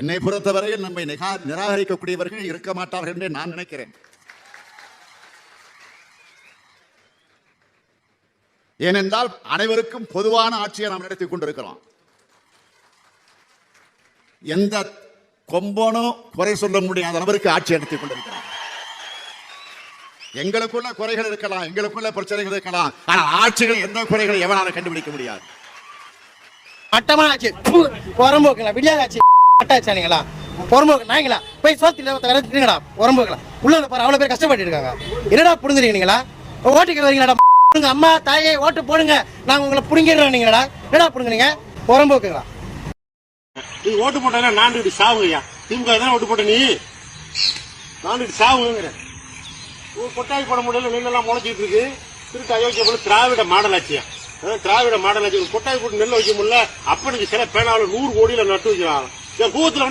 என்னை பொறுத்தவரையில் நம்மை நிகா நிராகரிக்கக்கூடியவர்கள் இருக்க மாட்டார்கள் என்று நான் நினைக்கிறேன். ஏனென்றால் அனைவருக்கும் பொதுவான ஆட்சியை நாம் நடத்தி கொண்டிருக்கிறோம். எந்த கொம்பனும் குறை சொல்ல முடியாத அளவிற்கு ஆட்சி நடத்திக் கொண்டிருக்கிறோம் எங்களுக்குள்ள குறைகள் இருக்கலாம் எங்களுக்குள்ள பிரச்சனைகள் இருக்கலாம் ஆனால் ஆட்சிகள் எந்த குறைகளை எவனாலும் கண்டுபிடிக்க முடியாது. மட்டமான ஆட்சி புறம்போக்குங்களா விடியாத ஆச்சு மட்டாச்சானிங்களா நாய்ங்களா போய் சோத்துல விரட்டுங்களா புறம்போக்குங்களா உள்ள வந்து பாரு அவ்வளோ பேர் கஷ்டப்பட்டு இருக்காங்க. என்னடா புடுங்குறீங்களா ஓட்டுக்கு வரீங்களாடா. அம்மா தாயை ஓட்டு போடுங்க. நாங்கள் உங்களை புடுங்கிடுறோம் நீங்களா? என்னடா புடுங்குறீங்க புறம்போக்குங்களா நீ ஓட்டு போட்டா நாண்டுகிட்டு சாவுங்கய்யா. திமுக தானே ஓட்டு போட்ட நீ? நான் சாவுங்கிற ஒரு கொட்டாய் போட முடியல நெல்லெல்லாம் முளைச்சிட்டு இருக்கு. திருட்டு அயோக்கிய போல திராவிட மாடல் ஆச்சியா திராவிட மாடல் ஆச்சு ஒரு கொட்டாய் போட்டு நெல் வைக்க முடியல. அப்பனுக்கு சில பேனாவில் நூறு கோடியில நட்டு வைக்கிறான் Der Rudler